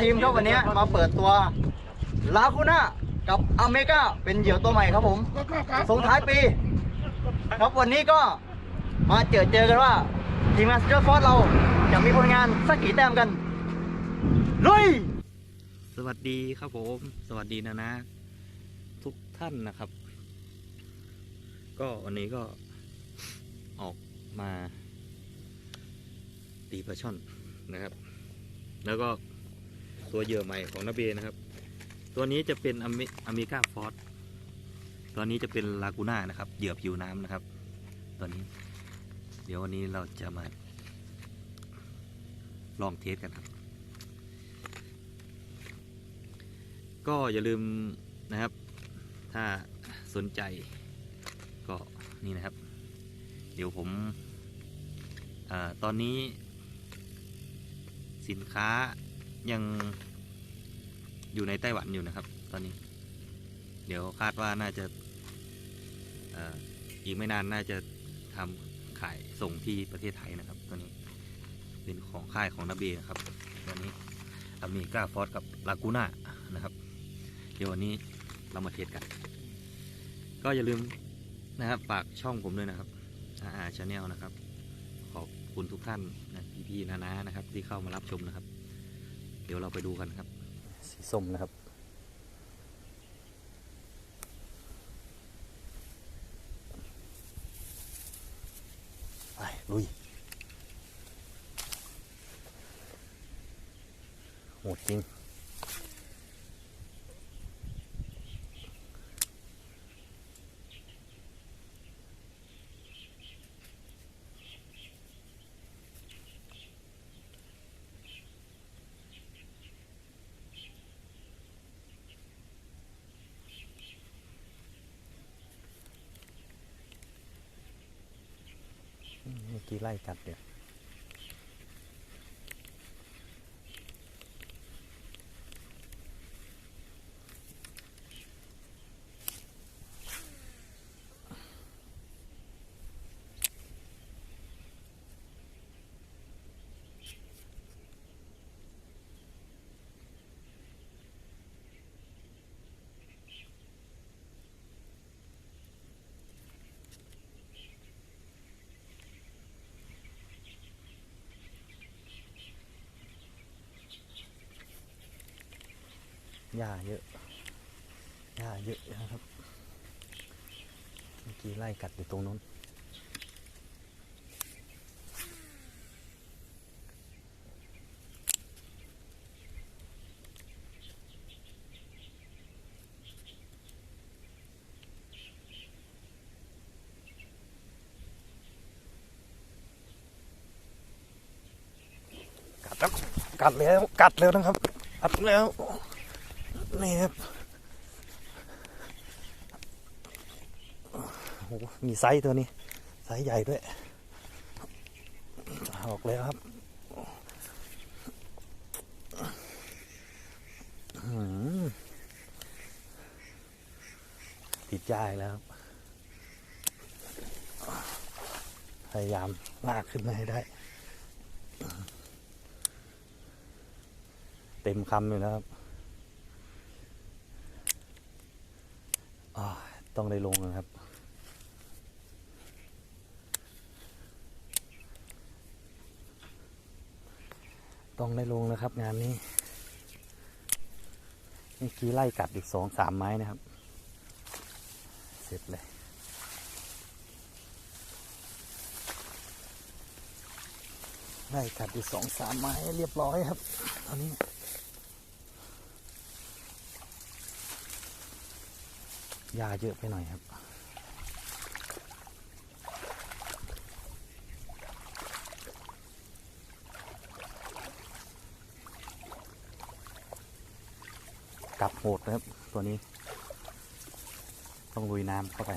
ทีมครับวันนี้มาเปิดตัวลาคูน่ากับอเมริกาเป็นเหยื่อตัวใหม่ครับผมส่งท้ายปี ครับวันนี้ก็มาเจอเจอกันว่า ทีมงานสเตอร์ฟอร์เราจะมีผลงานสักกี่แต้มกันลุยสวัสดีครับผม สวัสดีนะนะ ทุกท่านนะครับ ก็วันนี้ก็ออกมาตีปลาช่อนนะครับ แล้วก็ ตัวเหยื่อใหม่ของนาเบนะครับ ตัวนี้จะเป็นอเมอมริกาฟอสตัวนี้จะเป็นลากูน่านะครับ เหยื่อผิวน้ำนะครับ ตัวนี้ เดี๋ยววันนี้เราจะมา ลองเทสกันครับ ก็อย่าลืมนะครับ ถ้าสนใจก็นี่นะครับ เดี๋ยวผมอตอนนี้สินค้า ยังอยู่ในไต้หวันอยู่นะครับ ตอนนี้ เดี๋ยวคาดว่าน่าจะอีกไม่นานน่าจะทำขายส่งที่ประเทศไทยนะครับ ตอนนี้เป็นของค่ายของนาเบนะครับตอนนี้อเมริกาฟอสกับลากูน่านะครับ เดี๋ยววันนี้เรามาเทสกัน ก็อย่าลืมนะครับฝากช่องผมด้วยนะครับอาอาชาแนลนะครับ ขอบคุณทุกท่านนะพี่ๆนาๆนะครับ ที่เข้ามารับชมนะครับ เดี๋ยวเราไปดูกันครับ สีส้มนะครับ ไปลุยโหดจริง เมื่อ กี่ไล่กัดเดี๋ยว หญ้าเยอะหญ้าเยอะนะครับ เมื่อกี้ไล่กัดอยู่ตรงนู้น กัดแล้ว กัดแล้ว กัดแล้วนะครับ กัดแล้ว นี่ครับโอ้โหมีไซส์ตัวนี้ ไซส์ใหญ่ด้วย ออกแล้วครับติดใจแล้วครับพยายามลากขึ้นมาให้ได้ เต็มคำอยู่แล้วครับ อ่า ต้องได้ลงนะครับ ต้องได้ลงนะครับ งานนี้เมื่อกี้ไล่กัดอีกสองสามไม้นะครับ เสร็จเลยไล่กัดอีกสองสามไม้เรียบร้อยครับ ตอนนี้ ยาเยอะไปหน่อยครับ กลับโหดนะครับตัวนี้ ต้องลุยน้ำเข้าไป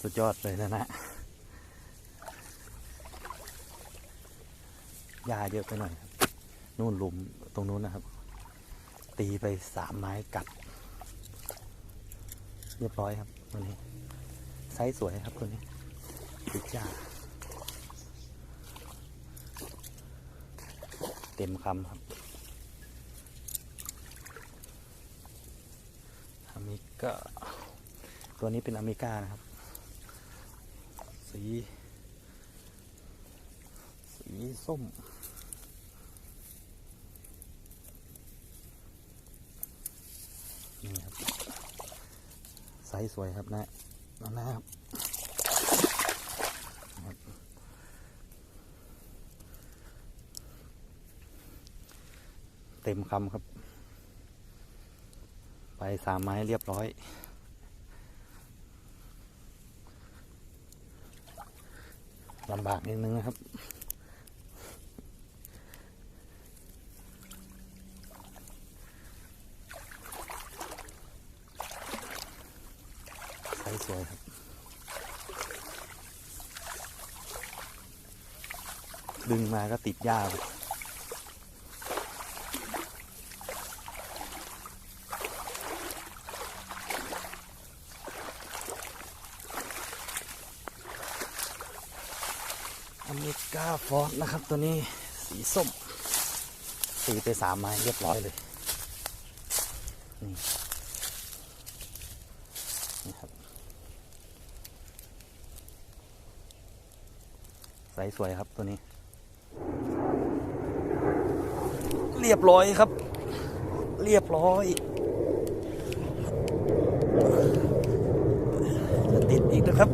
สุดยอดเลยนะนะ หญ้าเยอะไปหน่อยครับ นู่นหลุมตรงนู้นนะครับ ตีไปสามไม้กัด เรียบร้อยครับตัวนี้ ไซส์สวยครับตัวนี้ติดจ้าเต็มคำครับอเมริกาตัวนี้เป็นอเมริกานะครับ สี สีส้ม นี่ครับไซส์สวยครับนะนะนะครับเต็มคำครับ ไปสามไม้เรียบร้อย ลำบากนิดนึงนะครับ สสวยครับ ดึงมาก็ติดหญ้าเลยอเมริกาฟอร์นะครับตัวนี้สีส้มสีไปสามไม้เรียบร้อยเลยนี่ครับ ใสสวยครับตัวนี้ เรียบร้อยครับ เรียบร้อยจะติดอีกนะครับ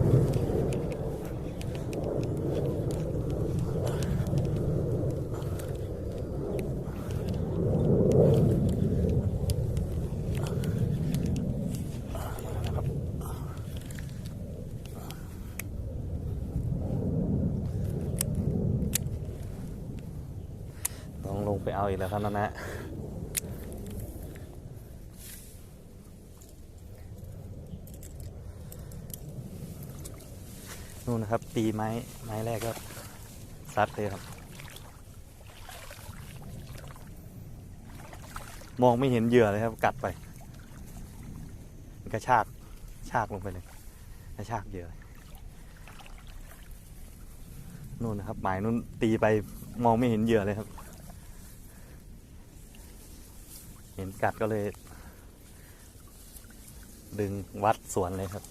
ไปเอาอีกแล้วครับนะนะนู่นนะครับ ตีไม้ไม้แรกก็ซัดเลยครับ มองไม่เห็นเหยื่อเลยครับ กัดไป กระชากชากลงไปเลยกระชากเหยื่อนู่นนะครับหมายนู่นตีไปมองไม่เห็นเหยื่อเลยครับ เห็นกัดก็เลย ดึงวัดสวนเลยครับ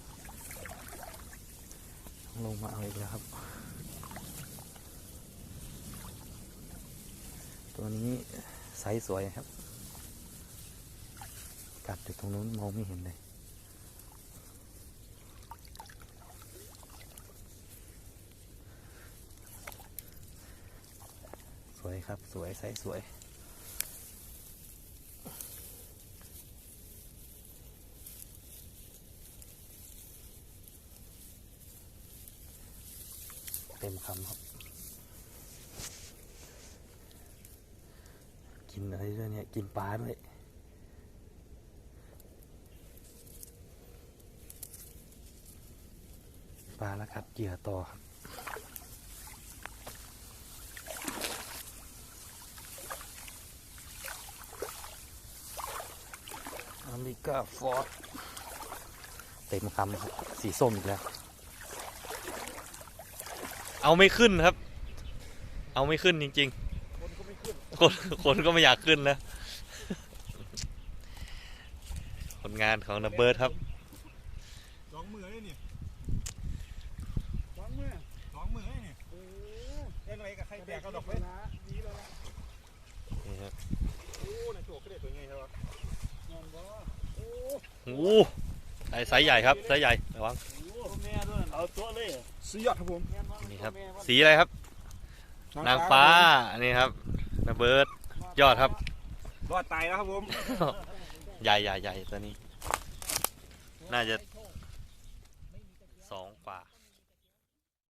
ลงมาเอาอีกแล้วครับ ตัวนี้ไซส์สวยครับ กัดอยู่ตรงนู้นมองไม่เห็นเลยสวยครับ สวยไซส์สวยเต็ม คำครับ กินอะไรด้วยเนี่ย กินปลาด้วยปลาแล้วกัดเหยื่อต่อครับอเมริกาฟอร์ดเต็มคำครับสีส้มอีกแล้ว เอาไม่ขึ้นครับ เอาไม่ขึ้นจริง ๆ คนคนก็ไม่อยากขึ้นแล้วผลงานของนับเบิร์ดครับสองมือเลยนี่สองมือสองมือเลยนี่โอ้เอ็นอะไรกับใครแตกก็ดอกเลยดีแล้วนะนี่ครับโอ้ในตัวก็ได้ตัวไงครับงอนบ่โอ้โอ้โหไอ้ไซส์ใหญ่ครับไซส์ใหญ่ระวังโหแม่ด้วย เอาตัวเลยสุดยอดครับผมนี่ครับ สีอะไรครับ นางฟ้านี่ครับนับเบิร์ดยอดครับรอดตายแล้วครับผม ใหญ่ใหญ่ใหญ่ตัวนี้ น่าจะสองกว่า